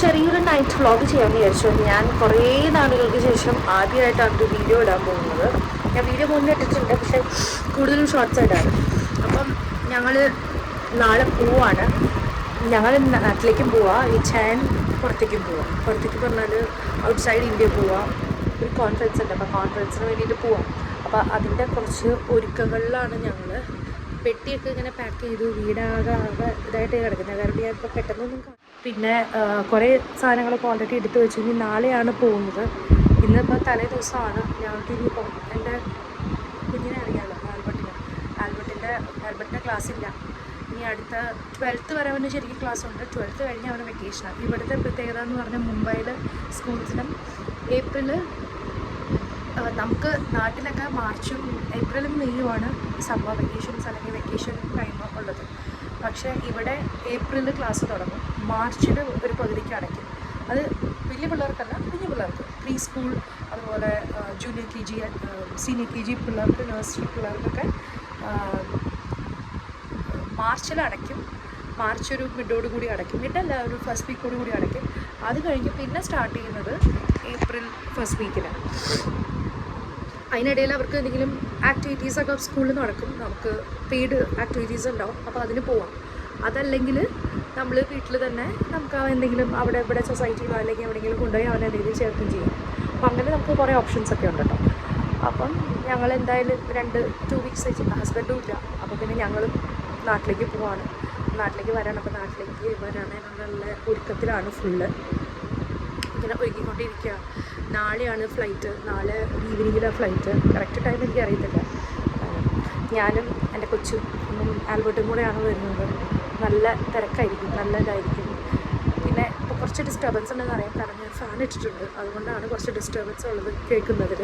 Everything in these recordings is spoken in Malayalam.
ചെറിയൊരു നൈറ്റ് വ്ളോഗ് ചെയ്യാമെന്ന് വിചാരിച്ചു. ഞാൻ കുറേ നാളുകൾക്ക് ശേഷം ആദ്യമായിട്ടാണ് ഒരു വീഡിയോ ഇടാൻ പോകുന്നത്. ഞാൻ വീഡിയോ മുന്നേ ഇട്ടിട്ടുണ്ട് പക്ഷേ കൂടുതലും ഷോർട്സ് ഇടാറ്. അപ്പം ഞങ്ങൾ നാളെ പോവാണ്. ഞങ്ങൾ നാട്ടിലേക്കും പോവാം. ഈ ചാൻ പുറത്തേക്കും പോവാം. പുറത്തേക്ക് പറഞ്ഞാൽ ഔട്ട് സൈഡ് ഇന്ത്യ പോവാം. ഒരു കോൺഫറൻസ് ഉണ്ട്. അപ്പോൾ കോൺഫറൻസിന് വേണ്ടിയിട്ട് പോവാം. അപ്പോൾ അതിന്റെ കുറച്ച് ഒരുക്കങ്ങളിലാണ് ഞങ്ങൾ പെട്ടിയൊക്കെ ഇങ്ങനെ പാക്ക് ചെയ്തു വീടാകെ ആകെ ഇതായിട്ട് കിടക്കുന്നത്. കാരണം ഞാൻ ഇപ്പോൾ പെട്ടെന്നൊന്നും പിന്നെ കുറേ സാധനങ്ങളൊക്കെ ഓൾറെഡി എടുത്തു വെച്ചു. ഇനി നാളെയാണ് പോകുന്നത്. ഇന്നിപ്പോൾ തലേ ദിവസമാണ്. ഞങ്ങൾക്ക് ഇനിയിപ്പോൾ എന്റെ കുഞ്ഞിനെ അറിയാമല്ലോ ആൽബർട്ടിന്. ആൽബർട്ടിന്റെ ആൽബർട്ടിന്റെ ക്ലാസ് ഇല്ല. ഇനി അടുത്ത ട്വൽത്ത് വരെ അവന് ശരിക്കും ക്ലാസ് ഉണ്ട്. ട്വൽത്ത് കഴിഞ്ഞ് അവന് വെക്കേഷനാണ് ഇവിടുത്തെ പ്രത്യേകത എന്ന് പറഞ്ഞാൽ മുംബൈയിൽ സ്കൂൾസിനും ഏപ്രിൽ നമുക്ക് നാട്ടിലൊക്കെ മാർച്ചും ഏപ്രിലും മെയ്യുമാണ് സമ്മർ വെക്കേഷൻസ് അല്ലെങ്കിൽ വെക്കേഷൻ ടൈം ഉള്ളത്. പക്ഷേ ഇവിടെ ഏപ്രിലിൽ ക്ലാസ് തുടങ്ങും. മാർച്ചിൽ ഒരു പകുതിക്കാണെങ്കിൽ അത് വലിയ പിള്ളേർക്കല്ല കുഞ്ഞു പിള്ളേർക്ക്. പ്രീ സ്കൂൾ അതുപോലെ junior K G senior K G പിള്ളേർക്ക് നഴ്സറി പിള്ളേർക്കൊക്കെ മാർച്ചിൽ അടയ്ക്കും. മാർച്ച് ഒരു മിഡോട് കൂടി അടയ്ക്കും. മിഡല്ല ഒരു ഫസ്റ്റ് വീക്കോട് കൂടി അടയ്ക്കും. അത് കഴിഞ്ഞ് പിന്നെ സ്റ്റാർട്ട് ചെയ്യുന്നത് ഏപ്രിൽ ഫസ്റ്റ് വീക്കിലാണ് അതിനിടയിൽ അവർക്ക് എന്തെങ്കിലും ആക്ടിവിറ്റീസ് ഒക്കെ സ്കൂളിൽ നടക്കും. നമുക്ക് പെയ്ഡ് ആക്ടിവിറ്റീസ് ഉണ്ടാവും. അപ്പോൾ അതിന് പോവാം. അതല്ലെങ്കിൽ നമ്മൾ വീട്ടിൽ തന്നെ നമുക്ക് എന്തെങ്കിലും അവിടെ ഇവിടെ സൊസൈറ്റിയിലോ അല്ലെങ്കിൽ എവിടെയെങ്കിലും കൊണ്ടുപോയി അവനെ എന്തെങ്കിലും ചേർക്കും ചെയ്യും. അപ്പം അങ്ങനെ നമുക്ക് കുറേ ഓപ്ഷൻസ് ഒക്കെ ഉണ്ട് കേട്ടോ. അപ്പം ഞങ്ങൾ എന്തായാലും രണ്ട് ടു വീക്സ് വെച്ചിട്ട് ഹസ്ബൻഡും ഇല്ല. അപ്പോൾ പിന്നെ ഞങ്ങളും നാട്ടിലേക്ക് പോവാണ്. നാട്ടിലേക്ക് വരാണ്. അപ്പോൾ നാട്ടിലേക്ക് വരാനുള്ള ഒരുക്കത്തിലാണ് ഫുള്ള് ഇങ്ങനെ ഒരുക്കിക്കൊണ്ടിരിക്കുക നാളെയാണ് ഫ്ലൈറ്റ് നാളെ ഈവനിങ്ങിലാണ് ഫ്ലൈറ്റ് കറക്റ്റ് ടൈം എനിക്ക് അറിയത്തില്ല. ഞാനും എന്റെ കൊച്ചും ആൽബർട്ടും കൂടെയാണ് വരുന്നത്. നല്ല തിരക്കായിരിക്കും. നല്ല ഇതായിരിക്കും. പിന്നെ ഇപ്പോൾ കുറച്ച് ഡിസ്റ്റർബൻസ് ഉണ്ടെന്ന് അറിയാം കാരണം ഞാൻ ഫാൻ ഇട്ടിട്ടുണ്ട്. അതുകൊണ്ടാണ് കുറച്ച് ഡിസ്റ്റർബൻസ് ഉള്ളത് കേൾക്കുന്നതിൽ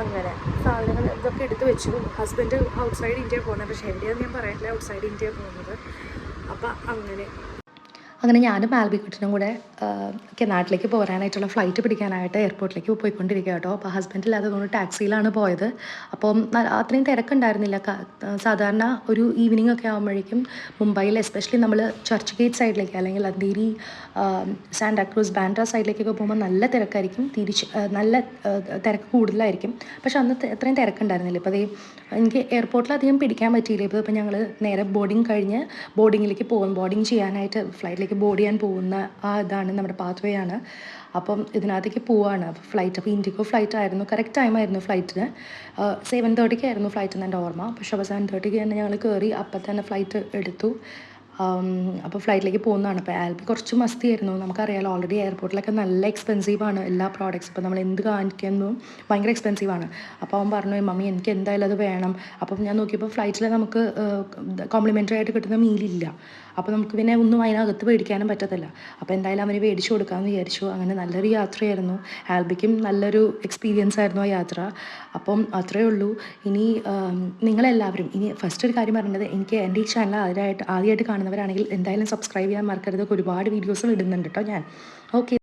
അങ്ങനെ. സാധനങ്ങൾ ഇതൊക്കെ എടുത്ത് വെച്ചു. ഹസ്ബൻഡ് ഔട്ട്സൈഡ് ഇന്ത്യ പോകുന്നത് പക്ഷേ എവിടെയാണെന്ന് ഞാൻ പറയില്ല ഔട്ട്സൈഡ് ഇന്ത്യ പോകുന്നത്. അപ്പം അങ്ങനെ. അങ്ങനെ ഞാനും ആൽബിക്കുട്ടനും കൂടെ നാട്ടിലേക്ക് പോരാനായിട്ടുള്ള ഫ്ലൈറ്റ് പിടിക്കാനായിട്ട് എയർപോർട്ടിലേക്ക് പോയിക്കൊണ്ടിരിക്കുക കേട്ടോ അപ്പോൾ ഹസ്ബൻഡ് ഇല്ലാതെ തോന്നുന്നു ടാക്സിയിലാണ് പോയത്. അപ്പം അത്രയും തിരക്കുണ്ടായിരുന്നില്ല. സാധാരണ ഒരു ഈവനിങ് ഒക്കെ ആകുമ്പോഴേക്കും മുംബൈയിൽ എസ്പെഷ്യലി നമ്മൾ ചർച്ച് ഗേറ്റ് സൈഡിലേക്ക് അല്ലെങ്കിൽ അന്തേരി സാൻഡാക്രൂസ് ബാൻഡ്ര സൈഡിലേക്കൊക്കെ പോകുമ്പോൾ നല്ല തിരക്കായിരിക്കും. തിരിച്ച് നല്ല തിരക്ക് കൂടുതലായിരിക്കും. പക്ഷെ അന്ന് അത്രയും തിരക്കുണ്ടായിരുന്നില്ല. ഇപ്പോൾ അതേ എനിക്ക് എയർപോർട്ടിൽ അധികം പിടിക്കാൻ പറ്റിയില്ല. ഇപ്പോൾ ഇപ്പം ഞങ്ങൾ നേരെ ബോർഡിങ് കഴിഞ്ഞ് ബോർഡിങ്ങിലേക്ക് പോകും. ബോർഡിങ് ചെയ്യാനായിട്ട് ഫ്ലൈറ്റിലേക്ക് ബോർഡ് ചെയ്യാൻ പോകുന്ന ആ ഇതാണ് നമ്മുടെ പാത്ത് വേ ആണ് അപ്പം ഇതിനകത്തേക്ക് പോവാണ്. അപ്പോൾ ഫ്ലൈറ്റ് അപ്പോൾ ഇൻഡിഗോ ഫ്ലൈറ്റ് ആയിരുന്നു. കറക്റ്റ് ടൈം ആയിരുന്നു ഫ്ലൈറ്റിന് സെവൻ തേർട്ടിക്ക് ആയിരുന്നു ഫ്ലൈറ്റ് എന്ന് എന്റെ ഓർമ്മ. പക്ഷേ അപ്പോൾ സെവൻ തേർട്ടിക്ക് തന്നെ ഞങ്ങൾ കയറി അപ്പം തന്നെ ഫ്ലൈറ്റ് എടുത്തു. അപ്പോൾ ഫ്ലൈറ്റിലേക്ക് പോകുന്നതാണ്. അപ്പോൾ ആൽബി കുറച്ച് മസ്തിയായിരുന്നു. നമുക്കറിയാലോ ഓൾറെഡി എയർപോർട്ടിലൊക്കെ നല്ല എക്സ്പെൻസീവ് ആണ് എല്ലാ പ്രോഡക്റ്റ്സ് ഇപ്പോൾ നമ്മൾ എന്ത് കാണിക്കുന്നതും ഭയങ്കര എക്സ്പെൻസീവ് ആണ്. അപ്പോൾ അവൻ പറഞ്ഞു മമ്മി എനിക്ക് എന്തായാലും അത് വേണം. അപ്പം ഞാൻ നോക്കിയപ്പോൾ ഫ്ലൈറ്റിൽ നമുക്ക് കോംപ്ലിമെന്ററി ആയിട്ട് കിട്ടുന്ന മീലില്ല. അപ്പോൾ നമുക്ക് പിന്നെ ഒന്നും അതിനകത്ത് മേടിക്കാനും പറ്റത്തില്ല. അപ്പോൾ എന്തായാലും അവന് മേടിച്ചു കൊടുക്കാമെന്ന് വിചാരിച്ചു. അങ്ങനെ നല്ലൊരു യാത്രയായിരുന്നു. ആൽബിക്കും നല്ലൊരു എക്സ്പീരിയൻസ് ആയിരുന്നു ആ യാത്ര. അപ്പം അത്രയേ ഉള്ളൂ. ഇനി നിങ്ങളെല്ലാവരും ഇനി ഫസ്റ്റ് ഒരു കാര്യം പറയുന്നത് എനിക്ക് എന്റെ ഈ ചാനൽ ആദ്യമായിട്ട് ആദ്യമായിട്ട് കാണുന്നവരാണെങ്കിൽ എന്തായാലും സബ്സ്ക്രൈബ് ചെയ്യാൻ മറക്കരുത്. ഒരുപാട് വീഡിയോസ് ഇടുന്നുണ്ട് കേട്ടോ ഞാൻ. ഓക്കെ